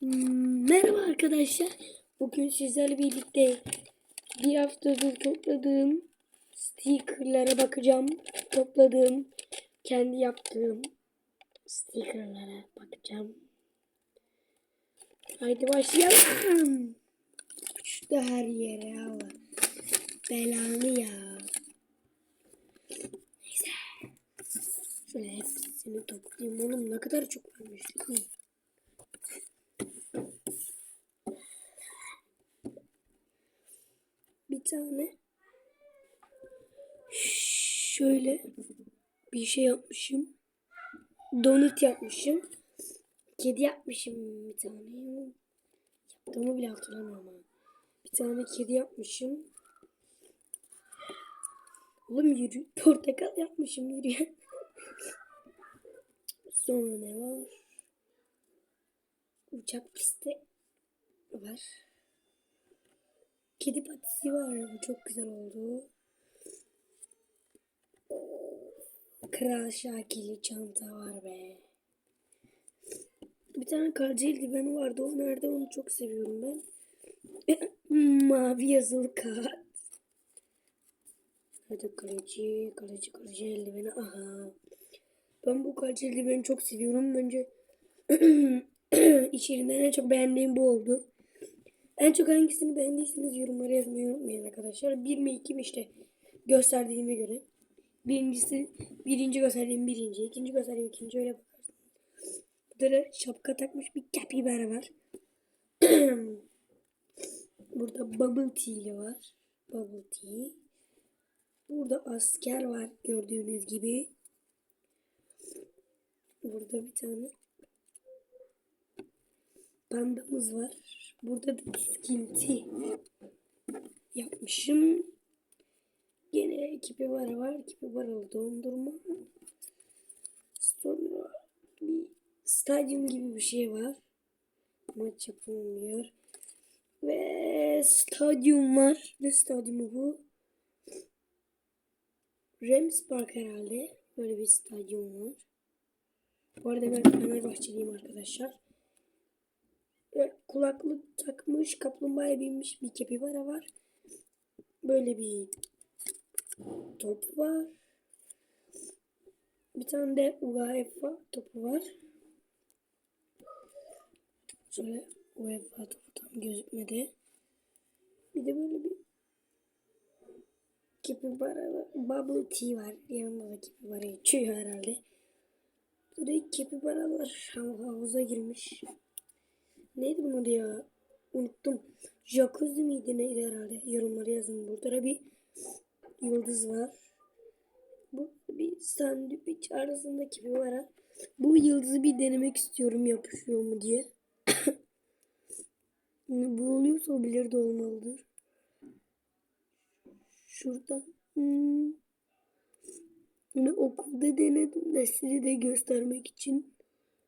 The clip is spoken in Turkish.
Hmm, Merhaba arkadaşlar. Bugün sizlerle birlikte bir haftadır topladığım stickerlara bakacağım. Topladığım, kendi yaptığım stickerlara bakacağım. Haydi başlayalım. Uçtu her yere Allah. Belanı ya. Neyse. Şöyle hepsini toplayayım. Oğlum ne kadar çok varmış. Hı. bir tane şöyle bir şey yapmışım. Donut yapmışım. Kedi yapmışım bir tane. Yaptığımı bile hatırlamıyorum ama. Bir tane kedi yapmışım. Oğlum yürü. Portakal yapmışım yürüyen. Sonra ne var? Uçak pisti var. Kedi patisi var. Bu çok güzel oldu. Kral Şakirli çanta var be. Bir tane kaleci eldiveni vardı. O nerede? Onu çok seviyorum ben. Mavi yazılı kağıt. Hadi kaleci, kaleci, kaleci eldiveni. Aha. Ben bu kaleci eldiveni çok seviyorum. Bence içeriğinden en çok beğendiğim bu oldu. En çok hangisini beğendiyseniz yorumlara yazmayı unutmayın arkadaşlar. Bir mi iki mi işte gösterdiğime göre. Birincisi birinci gösterdiğim birinci, ikinci gösterdiğim ikinci öyle bakarsınız. Burada da şapka takmış bir capybara var. Burada bubble tea'li var. Bubble tea. Burada asker var gördüğünüz gibi. Burada bir tane pandamız var. Burada da diskinti yapmışım. Gene kipibara var. Kipibaralı dondurma. Sonra bir stadyum gibi bir şey var. Maç yapılmıyor. Ve stadyum var. Ne stadyumu bu? Rams Park herhalde. Böyle bir stadyum var. Bu arada ben Fenerbahçeliyim arkadaşlar. Kulaklık takmış, kaplumbağaya binmiş bir kepivara var. Böyle bir top var. Bir tane de UEFA topu var. Şöyle UEFA topu tam gözükmedi. Bir de böyle bir kepivara var. Bubble tea var. Yanında da kepivara içiyor herhalde. Burada kepivaralar havuza girmiş. Neydi bunun adı ya? Unuttum. Jacuzzi miydi neydi herhalde? Yorumlara yazın. Burada da bir yıldız var. Bu bir sandviç arasındaki bir var. Bu yıldızı bir denemek istiyorum yapışıyor mu diye. Bu oluyorsa o bilir de olmalıdır. Şurada. Hmm. Okulda denedim de de göstermek için.